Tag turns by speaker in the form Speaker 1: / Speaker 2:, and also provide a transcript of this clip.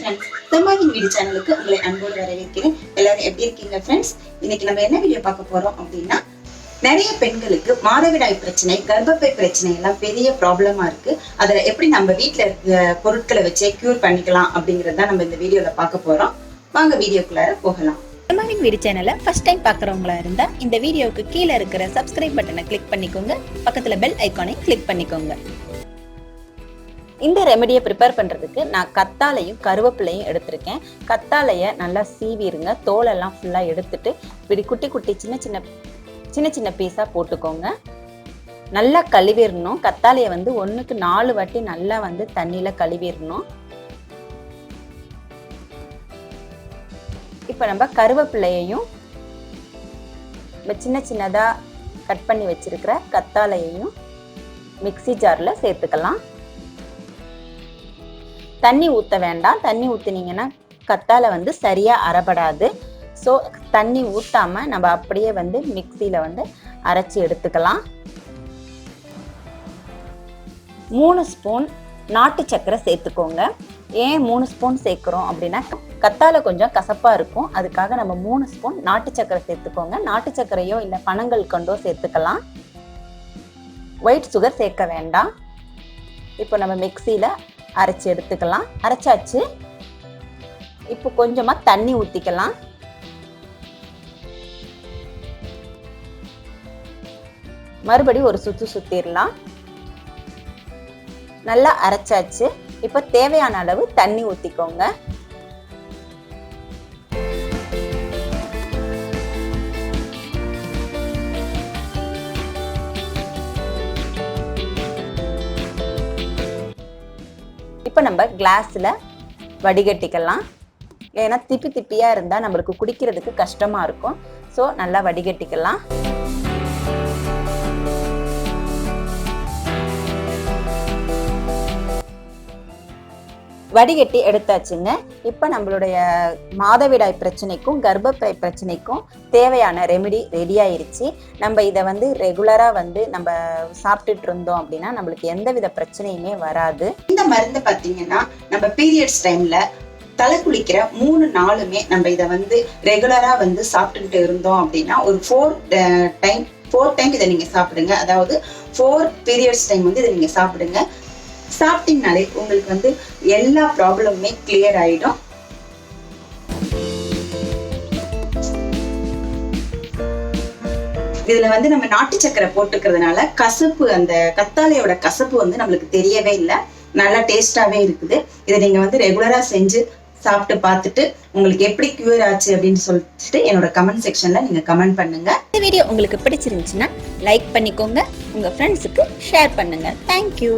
Speaker 1: Friends செம்மாவின் வீடு சேனலுக்கு உங்களை அன்போடு வரவேற்கிறேன். எல்லாரும் எப்படி இருக்கீங்க ஃப்ரெண்ட்ஸ் இன்னைக்கு நம்ம என்ன வீடியோ பார்க்க போறோம் அப்படின்னா நிறைய பெண்களுக்கு மாதவிடாய் பிரச்சனை கர்ப்பப்பை பிரச்சனை எல்லாம் பெரிய ப்ராப்ளமா இருக்கு. அதில் எப்படி நம்ம வீட்ல இருக்க பொருட்களை வச்சே கியூர் பண்ணிக்கலாம் அப்படிங்கறத நம்ம இந்த வீடியோவில் பார்க்க போறோம். வாங்க வீடியோக்குள்ளார போகலாம்.
Speaker 2: அம்மாவின் வீடு சேனலை ஃபர்ஸ்ட் டைம் பார்க்குறவங்களா இருந்தா இந்த வீடியோவுக்கு கீழே இருக்கிற சப்ஸ்கிரைப் பட்டனை கிளிக் பண்ணிக்கோங்க. பக்கத்துல பெல் ஐக்கானை கிளிக் பண்ணிக்கோங்க. இந்த ரெமெடியை ப்ரிப்பேர் பண்ணுறதுக்கு நான் கத்தாலையும் கருவேப்பிலையும் எடுத்திருக்கேன். கத்தாழையை நல்லா சீவிருங்க. தோலெல்லாம் ஃபுல்லாக எடுத்துட்டு இப்படி குட்டி குட்டி சின்ன சின்ன சின்ன சின்ன பீஸாக போட்டுக்கோங்க. நல்லா கழுவிடணும் கத்தாலையை வந்து ஒன்றுக்கு நாலு வாட்டி நல்லா வந்து தண்ணியில் கழுவிடணும் இப்போ நம்ம கருவேப்பிலையையும் நம்ம சின்ன சின்னதாக கட் பண்ணி வச்சிருக்கிற கத்தாழையையும் மிக்ஸி ஜாரில் சேர்த்துக்கலாம். தண்ணி ஊற்ற வேண்டாம். தண்ணி ஊற்றுனீங்கன்னா கத்தால வந்து சரியாக அறப்படாது. ஸோ தண்ணி ஊற்றாம நம்ம அப்படியே வந்து மிக்சியில் வந்து அரைச்சி எடுத்துக்கலாம். மூணு ஸ்பூன் நாட்டு சர்க்கரை சேர்த்துக்கோங்க. ஏன் மூணு ஸ்பூன் சேர்க்குறோம் அப்படின்னா கத்தால கொஞ்சம் கசப்பாக இருக்கும். அதுக்காக நம்ம மூணு ஸ்பூன் நாட்டு சர்க்கரை சேர்த்துக்கோங்க. நாட்டு சர்க்கரையோ இல்லை பனங்கள் கொண்டோ சேர்த்துக்கலாம். ஒயிட் சுகர் சேர்க்க வேண்டாம். இப்போ நம்ம மிக்சியில் அரைச்சி எடுத்துக்கலாம். அரைச்சாச்சு. இப்போ கொஞ்சமாக தண்ணி ஊற்றிக்கலாம் மறுபடியும் ஒரு சுத்து சுற்றிடலாம் நல்லா அரைச்சாச்சு. இப்போ தேவையான அளவு தண்ணி ஊற்றிக்கோங்க இப்போ நம்ம கிளாஸில் வடிகட்டிக்கலாம். ஏன்னா திப்பி திப்பியாக இருந்தால் நம்மளுக்கு குடிக்கிறதுக்கு கஷ்டமாக இருக்கும். ஸோ நல்லா வடிகட்டிக்கலாம். வடிகட்டி எடுத்தாச்சுங்க. இப்போ நம்மளுடைய மாதவிடாய் பிரச்சனைக்கும் கர்ப்பப்பை பிரச்சனைக்கும் தேவையான ரெமெடி ரெடி ஆயிருச்சு. நம்ம இதை வந்து ரெகுலராக வந்து நம்ம சாப்பிட்டுட்டு இருந்தோம் அப்படின்னா நம்மளுக்கு எந்த வித பிரச்சனையுமே வராது.
Speaker 1: இந்த மருந்து பாத்தீங்கன்னா நம்ம பீரியட்ஸ் டைம்ல தலை குளிக்கிற மூணு நாளுமே நம்ம இதை வந்து ரெகுலரா வந்து சாப்பிட்டுக்கிட்டு இருந்தோம் அப்படின்னா ஒரு ஃபோர் டைம் ஃபோர் டைம் இதை நீங்க சாப்பிடுங்க. அதாவது ஃபோர் பீரியட்ஸ் டைம் வந்து இதை நீங்க சாப்பிடுங்க. சாப்பிட்டீங்கனாலே உங்களுக்கு வந்து எல்லா ப்ராப்ளமுமே கிளியர் ஆயிடும். இதுல வந்து நம்ம நாட்டு சக்கரை போட்டுக்கிறதுனால கசப்பு அந்த கத்தாழையோட கசப்பு வந்து நம்மளுக்கு தெரியவே இல்லை. நல்லா டேஸ்டாவே இருக்குது. இதை நீங்க வந்து ரெகுலரா செஞ்சு சாப்பிட்டு பார்த்துட்டு உங்களுக்கு எப்படி கியூர் ஆச்சு அப்படின்னு சொல்லிட்டு என்னோட கமெண்ட் செக்ஷன்ல நீங்க கமெண்ட் பண்ணுங்க.
Speaker 2: இந்த வீடியோ உங்களுக்கு பிடிச்சிருந்துச்சுன்னா லைக் பண்ணிக்கோங்க. உங்கள் ஃப்ரெண்ட்ஸுக்கு ஷேர் பண்ணுங்கள் தேங்க்யூ